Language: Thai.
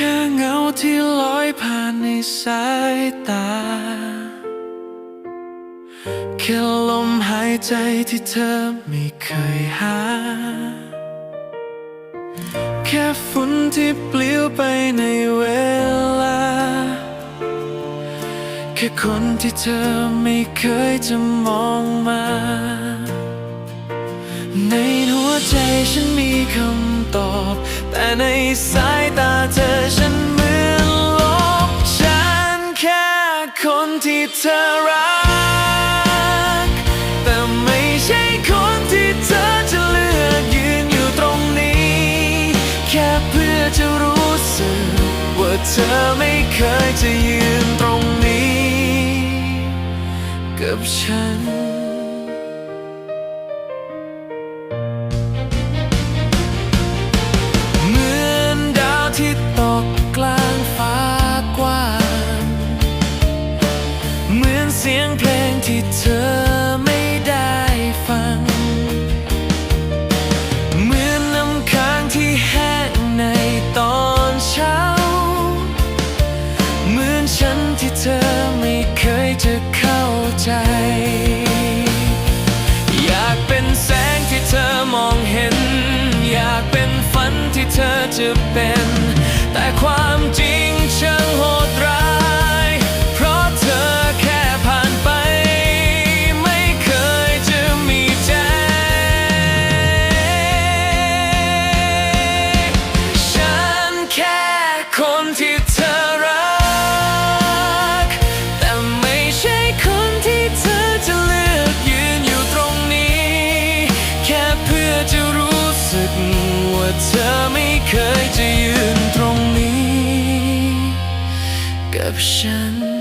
แค่เงาที่ลอยผ่านในสายตา แค่ลมหายใจที่เธอไม่เคยหา แค่ฝุ่นที่ปลิวไปในเวลา แค่คนที่เธอไม่เคยจะมองมา ในหัวใจฉันมีคำตอบ แต่ในสายตาเธอ คนที่เธอรัก แต่ไม่ใช่คนที่เธอจะเลือกยืนอยู่ตรงนี้ แค่เพื่อจะรู้สึก ว่าเธอไม่เคยจะยืนตรงนี้ กับฉัน เสียงเพลงที่เธอไม่ได้ฟัง เหมือนน้ำค้างที่แห้งในตอนเช้า เหมือนฉันที่เธอไม่เคยจะเข้าใจ อยากเป็นแสงที่เธอมองเห็น อยากเป็นฝันที่เธอจะเป็น แต่ความจริง สึกว่าเธอไม่เคยจะยืนตรงนี้ กับฉัน